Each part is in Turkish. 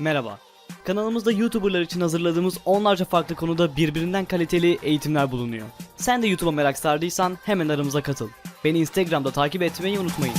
Merhaba. Kanalımızda YouTuberlar için hazırladığımız onlarca farklı konuda birbirinden kaliteli eğitimler bulunuyor. Sen de YouTube'a merak sardıysan hemen aramıza katıl. Beni Instagram'da takip etmeyi unutmayın.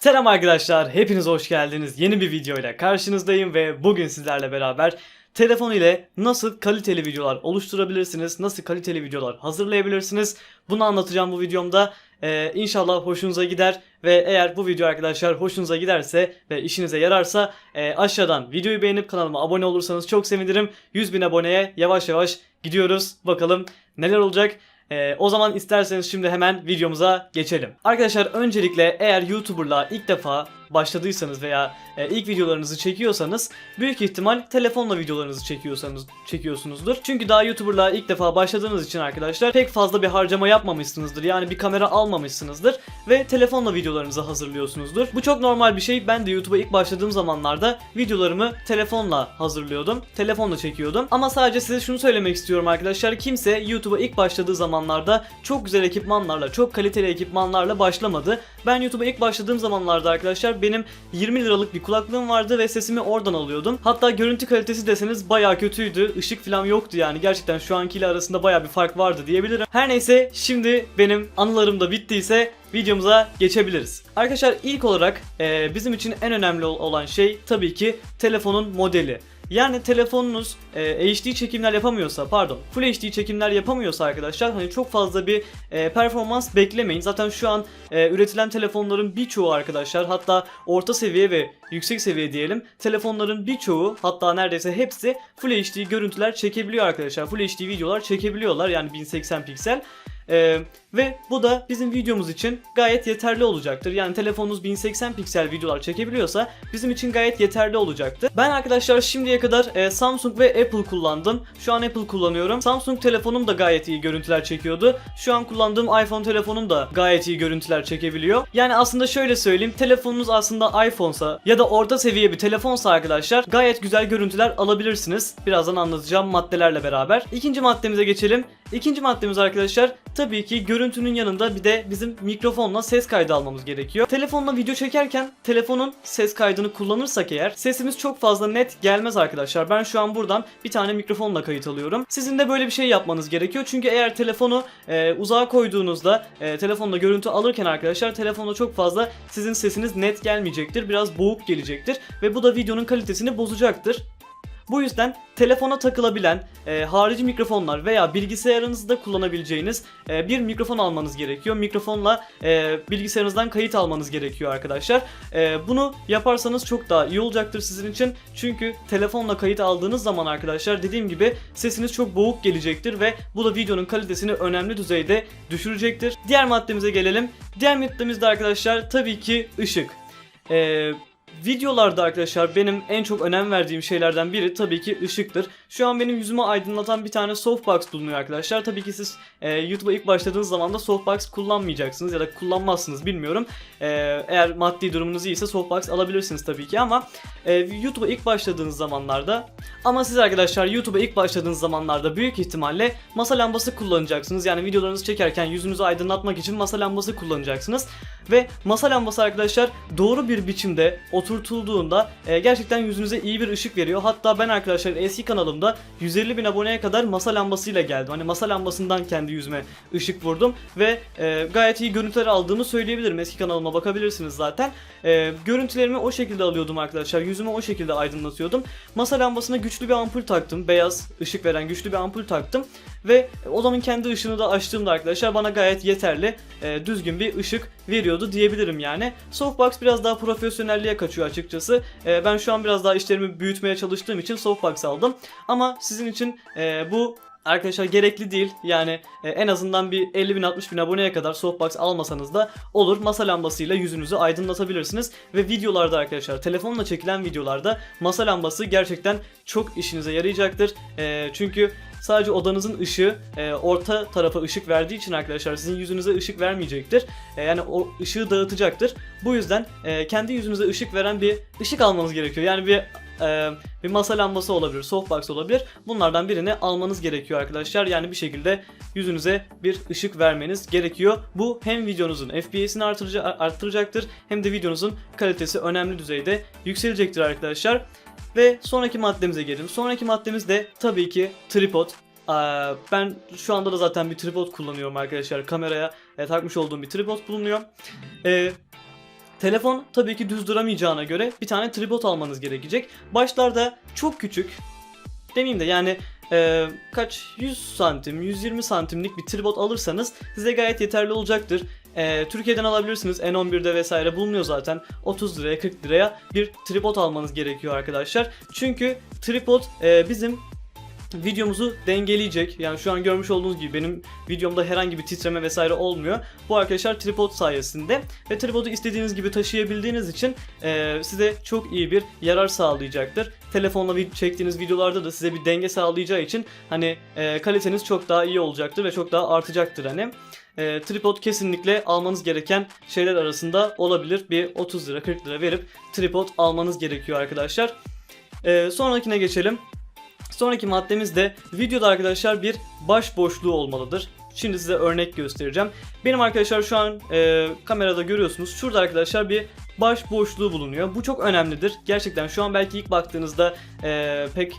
Selam arkadaşlar, hepiniz hoş geldiniz. Yeni bir videoyla karşınızdayım ve bugün sizlerle beraber telefon ile nasıl kaliteli videolar oluşturabilirsiniz, nasıl kaliteli videolar hazırlayabilirsiniz bunu anlatacağım bu videomda. Ee, inşallah hoşunuza gider ve eğer bu video arkadaşlar hoşunuza giderse ve işinize yararsa e, aşağıdan videoyu beğenip kanalıma abone olursanız çok sevinirim. 100 bin aboneye yavaş yavaş gidiyoruz. Bakalım neler olacak. Ee, o zaman isterseniz şimdi hemen videomuza geçelim. Arkadaşlar öncelikle eğer YouTuber'la ilk defa başladıysanız veya e, ilk videolarınızı çekiyorsanız büyük ihtimal telefonla videolarınızı çekiyorsanız çekiyorsunuzdur. Çünkü daha YouTuber'la ilk defa başladığınız için arkadaşlar pek fazla bir harcama yapmamışsınızdır. Yani bir kamera almamışsınızdır ve telefonla videolarınızı hazırlıyorsunuzdur. Bu çok normal bir şey. Ben de YouTube'a ilk başladığım zamanlarda videolarımı telefonla hazırlıyordum. Telefonla çekiyordum. Ama sadece size şunu söylemek istiyorum arkadaşlar. Kimse YouTube'a ilk başladığı zamanlarda çok güzel ekipmanlarla, çok kaliteli ekipmanlarla başlamadı. Ben YouTube'a ilk başladığım zamanlarda arkadaşlar benim 20 liralık bir kulaklığım vardı ve sesimi oradan alıyordum. Hatta görüntü kalitesi deseniz baya kötüydü. Işık falan yoktu yani. Gerçekten şu ankiyle arasında baya bir fark vardı diyebilirim. Her neyse şimdi benim anılarım da bittiyse videomuza geçebiliriz. Arkadaşlar ilk olarak e, bizim için en önemli ol- olan şey tabii ki telefonun modeli. Yani telefonunuz e, HD çekimler yapamıyorsa pardon Full HD çekimler yapamıyorsa arkadaşlar hani çok fazla bir e, performans beklemeyin. Zaten şu an e, üretilen telefonların birçoğu arkadaşlar hatta orta seviye ve yüksek seviye diyelim telefonların birçoğu hatta neredeyse hepsi Full HD görüntüler çekebiliyor arkadaşlar. Full HD videolar çekebiliyorlar yani 1080 piksel. Ee, ve bu da bizim videomuz için gayet yeterli olacaktır. Yani telefonunuz 1080 piksel videolar çekebiliyorsa bizim için gayet yeterli olacaktır. Ben arkadaşlar şimdiye kadar e, Samsung ve Apple kullandım. Şu an Apple kullanıyorum. Samsung telefonum da gayet iyi görüntüler çekiyordu. Şu an kullandığım iPhone telefonum da gayet iyi görüntüler çekebiliyor. Yani aslında şöyle söyleyeyim. Telefonunuz aslında iPhone'sa ya da orta seviye bir telefonsa arkadaşlar gayet güzel görüntüler alabilirsiniz. Birazdan anlatacağım maddelerle beraber. İkinci maddemize geçelim. İkinci maddemiz arkadaşlar tabii ki görüntünün yanında bir de bizim mikrofonla ses kaydı almamız gerekiyor. Telefonla video çekerken telefonun ses kaydını kullanırsak eğer sesimiz çok fazla net gelmez arkadaşlar. Ben şu an buradan bir tane mikrofonla kayıt alıyorum. Sizin de böyle bir şey yapmanız gerekiyor. Çünkü eğer telefonu e, uzağa koyduğunuzda e, telefonla görüntü alırken arkadaşlar telefonda çok fazla sizin sesiniz net gelmeyecektir. Biraz boğuk gelecektir ve bu da videonun kalitesini bozacaktır. Bu yüzden telefona takılabilen e, harici mikrofonlar veya bilgisayarınızda kullanabileceğiniz e, bir mikrofon almanız gerekiyor. Mikrofonla e, bilgisayarınızdan kayıt almanız gerekiyor arkadaşlar. E, bunu yaparsanız çok daha iyi olacaktır sizin için. Çünkü telefonla kayıt aldığınız zaman arkadaşlar dediğim gibi sesiniz çok boğuk gelecektir ve bu da videonun kalitesini önemli düzeyde düşürecektir. Diğer maddemize gelelim. Diğer maddemiz de arkadaşlar tabii ki ışık. Eee Videolarda arkadaşlar benim en çok önem verdiğim şeylerden biri tabii ki ışıktır. Şu an benim yüzümü aydınlatan bir tane softbox bulunuyor arkadaşlar. Tabii ki siz e, YouTube'a ilk başladığınız zaman da softbox kullanmayacaksınız ya da kullanmazsınız bilmiyorum. E, eğer maddi durumunuz iyiyse softbox alabilirsiniz tabii ki ama e, YouTube'a ilk başladığınız zamanlarda ama siz arkadaşlar YouTube'a ilk başladığınız zamanlarda büyük ihtimalle masa lambası kullanacaksınız. Yani videolarınızı çekerken yüzünüzü aydınlatmak için masa lambası kullanacaksınız. Ve masa lambası arkadaşlar doğru bir biçimde oturtulduğunda e, gerçekten yüzünüze iyi bir ışık veriyor. Hatta ben arkadaşlar eski kanalımda 150 bin aboneye kadar masa lambasıyla geldim. Hani masa lambasından kendi yüzüme ışık vurdum ve e, gayet iyi görüntüler aldığımı söyleyebilirim. Eski kanalıma bakabilirsiniz zaten. E, görüntülerimi o şekilde alıyordum arkadaşlar. Yüzümü o şekilde aydınlatıyordum. Masa lambasına güçlü bir ampul taktım. Beyaz ışık veren güçlü bir ampul taktım. Ve odamın kendi ışığını da açtığımda arkadaşlar bana gayet yeterli, e, düzgün bir ışık veriyordu diyebilirim yani. Softbox biraz daha profesyonelliğe kaçıyor açıkçası. E, ben şu an biraz daha işlerimi büyütmeye çalıştığım için softbox aldım. Ama sizin için e, bu Arkadaşlar gerekli değil. Yani e, en azından bir 50 bin 60 bin aboneye kadar softbox almasanız da olur. Masa lambasıyla yüzünüzü aydınlatabilirsiniz. Ve videolarda arkadaşlar telefonla çekilen videolarda masa lambası gerçekten çok işinize yarayacaktır. E, çünkü sadece odanızın ışığı e, orta tarafa ışık verdiği için arkadaşlar sizin yüzünüze ışık vermeyecektir. E, yani o ışığı dağıtacaktır. Bu yüzden e, kendi yüzünüze ışık veren bir ışık almanız gerekiyor. Yani bir e, bir masa lambası olabilir, softbox olabilir. Bunlardan birini almanız gerekiyor arkadaşlar. Yani bir şekilde yüzünüze bir ışık vermeniz gerekiyor. Bu hem videonuzun FPS'ini artırıcı, arttıracaktır hem de videonuzun kalitesi önemli düzeyde yükselecektir arkadaşlar. Ve sonraki maddemize gelelim. Sonraki maddemiz de tabii ki tripod. Ben şu anda da zaten bir tripod kullanıyorum arkadaşlar. Kameraya e, takmış olduğum bir tripod bulunuyor. Telefon tabii ki düz duramayacağına göre bir tane tripod almanız gerekecek. Başlarda çok küçük, demeyeyim de yani e, kaç 100 santim, 120 santimlik bir tripod alırsanız size gayet yeterli olacaktır. E, Türkiye'den alabilirsiniz. N11'de vesaire bulunuyor zaten. 30 liraya 40 liraya bir tripod almanız gerekiyor arkadaşlar. Çünkü tripod e, bizim videomuzu dengeleyecek. Yani şu an görmüş olduğunuz gibi benim videomda herhangi bir titreme vesaire olmuyor. Bu arkadaşlar tripod sayesinde ve tripodu istediğiniz gibi taşıyabildiğiniz için e, size çok iyi bir yarar sağlayacaktır. Telefonla çektiğiniz videolarda da size bir denge sağlayacağı için hani e, kaliteniz çok daha iyi olacaktır ve çok daha artacaktır hani. E, tripod kesinlikle almanız gereken şeyler arasında olabilir. Bir 30 lira 40 lira verip tripod almanız gerekiyor arkadaşlar. E, sonrakine geçelim. Sonraki maddemiz de videoda arkadaşlar bir baş boşluğu olmalıdır. Şimdi size örnek göstereceğim. Benim arkadaşlar şu an e, kamerada görüyorsunuz. Şurada arkadaşlar bir baş boşluğu bulunuyor. Bu çok önemlidir. Gerçekten şu an belki ilk baktığınızda e, pek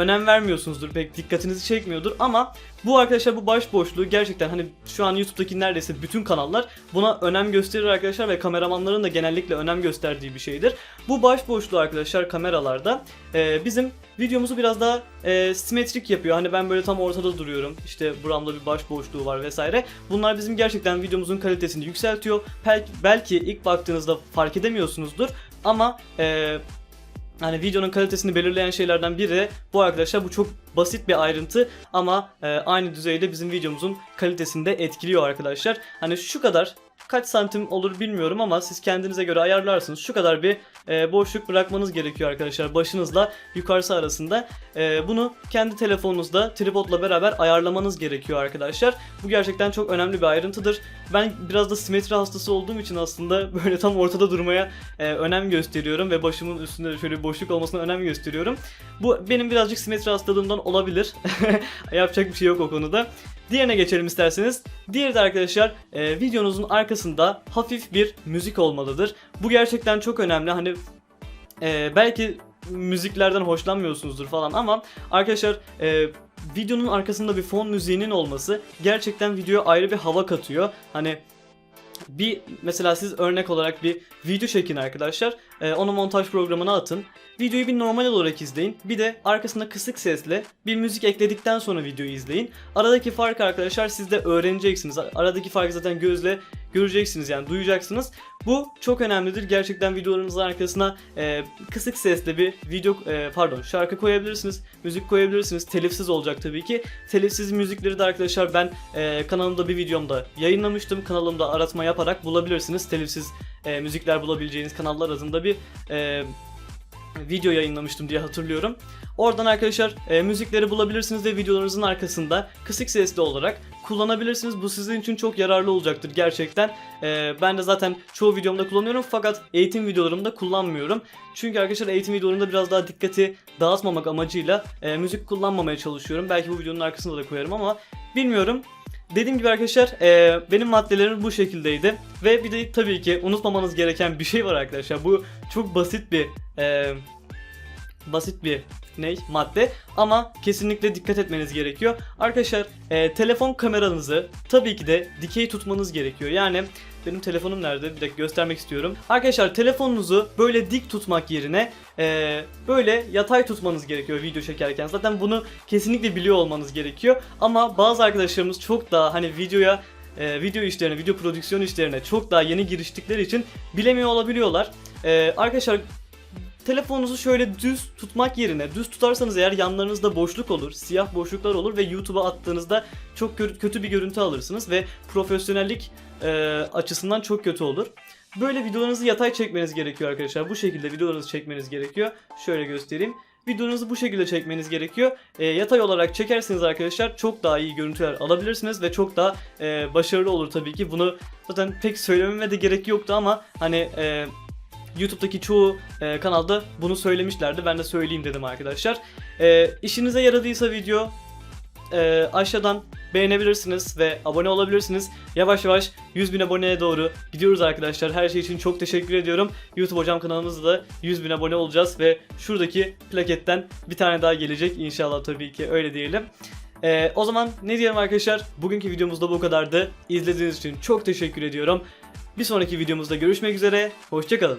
önem vermiyorsunuzdur, pek dikkatinizi çekmiyordur ama bu arkadaşlar bu baş boşluğu gerçekten hani şu an YouTube'daki neredeyse bütün kanallar buna önem gösterir arkadaşlar ve kameramanların da genellikle önem gösterdiği bir şeydir. Bu baş boşluğu arkadaşlar kameralarda e, bizim videomuzu biraz daha e, simetrik yapıyor. Hani ben böyle tam ortada duruyorum. İşte buramda bir baş boşluğu var vesaire. Bunlar bizim gerçekten videomuzun kalitesini yükseltiyor. Belki, belki ilk baktığınızda fark edemiyorsunuzdur ama e, Hani videonun kalitesini belirleyen şeylerden biri bu arkadaşlar. Bu çok basit bir ayrıntı ama e, aynı düzeyde bizim videomuzun kalitesini de etkiliyor arkadaşlar. Hani şu kadar kaç santim olur bilmiyorum ama siz kendinize göre ayarlarsınız. Şu kadar bir e, boşluk bırakmanız gerekiyor arkadaşlar başınızla yukarısı arasında. E, bunu kendi telefonunuzda tripodla beraber ayarlamanız gerekiyor arkadaşlar. Bu gerçekten çok önemli bir ayrıntıdır. Ben biraz da simetri hastası olduğum için aslında böyle tam ortada durmaya e, önem gösteriyorum ve başımın üstünde şöyle bir boşluk olmasına önem gösteriyorum. Bu benim birazcık simetri hastalığımdan olabilir. Yapacak bir şey yok o konuda. Diğerine geçelim isterseniz. Diğeri de arkadaşlar e, videonuzun arkasında hafif bir müzik olmalıdır. Bu gerçekten çok önemli. Hani e, belki müziklerden hoşlanmıyorsunuzdur falan ama arkadaşlar e, videonun arkasında bir fon müziğinin olması gerçekten videoya ayrı bir hava katıyor. Hani bir mesela siz örnek olarak bir video çekin arkadaşlar. E, onu montaj programına atın. Videoyu bir normal olarak izleyin. Bir de arkasına kısık sesle bir müzik ekledikten sonra videoyu izleyin. Aradaki fark arkadaşlar siz de öğreneceksiniz. Aradaki farkı zaten gözle göreceksiniz yani duyacaksınız. Bu çok önemlidir. Gerçekten videolarınızın arkasına e, kısık sesle bir video e, pardon şarkı koyabilirsiniz. Müzik koyabilirsiniz. Telifsiz olacak tabii ki. Telifsiz müzikleri de arkadaşlar ben e, kanalımda bir videomda yayınlamıştım. Kanalımda aratma yaparak bulabilirsiniz. Telifsiz e, müzikler bulabileceğiniz kanallar adında bir e, video yayınlamıştım diye hatırlıyorum. Oradan arkadaşlar e, müzikleri bulabilirsiniz ve videolarınızın arkasında kısık sesli olarak kullanabilirsiniz. Bu sizin için çok yararlı olacaktır gerçekten. E, ben de zaten çoğu videomda kullanıyorum fakat eğitim videolarımda kullanmıyorum. Çünkü arkadaşlar eğitim videolarımda biraz daha dikkati dağıtmamak amacıyla e, müzik kullanmamaya çalışıyorum. Belki bu videonun arkasında da koyarım ama bilmiyorum. Dediğim gibi arkadaşlar e, benim maddelerim bu şekildeydi. Ve bir de tabii ki unutmamanız gereken bir şey var arkadaşlar. Bu çok basit bir e, basit bir ne madde ama kesinlikle dikkat etmeniz gerekiyor. Arkadaşlar e, telefon kameranızı tabii ki de dikey tutmanız gerekiyor. Yani benim telefonum nerede? Bir dakika göstermek istiyorum. Arkadaşlar telefonunuzu böyle dik tutmak yerine e, böyle yatay tutmanız gerekiyor video çekerken. Zaten bunu kesinlikle biliyor olmanız gerekiyor. Ama bazı arkadaşlarımız çok daha hani videoya e, video işlerine, video prodüksiyon işlerine çok daha yeni giriştikleri için bilemiyor olabiliyorlar. E, arkadaşlar telefonunuzu şöyle düz tutmak yerine düz tutarsanız eğer yanlarınızda boşluk olur, siyah boşluklar olur ve YouTube'a attığınızda çok kö- kötü bir görüntü alırsınız ve profesyonellik e, açısından çok kötü olur. Böyle videolarınızı yatay çekmeniz gerekiyor arkadaşlar. Bu şekilde videolarınızı çekmeniz gerekiyor. Şöyle göstereyim. Videonuzu bu şekilde çekmeniz gerekiyor. E, yatay olarak çekerseniz arkadaşlar çok daha iyi görüntüler alabilirsiniz ve çok daha e, başarılı olur tabii ki. Bunu zaten pek söylememe de gerek yoktu ama hani e, YouTube'daki çoğu e, kanalda bunu söylemişlerdi. Ben de söyleyeyim dedim arkadaşlar. E, işinize yaradıysa video e, aşağıdan beğenebilirsiniz ve abone olabilirsiniz. Yavaş yavaş 100 bin aboneye doğru gidiyoruz arkadaşlar. Her şey için çok teşekkür ediyorum. YouTube Hocam kanalımızda da 100 bin abone olacağız ve şuradaki plaketten bir tane daha gelecek inşallah tabii ki öyle diyelim. Ee, o zaman ne diyelim arkadaşlar? Bugünkü videomuzda bu kadardı. İzlediğiniz için çok teşekkür ediyorum. Bir sonraki videomuzda görüşmek üzere. Hoşçakalın.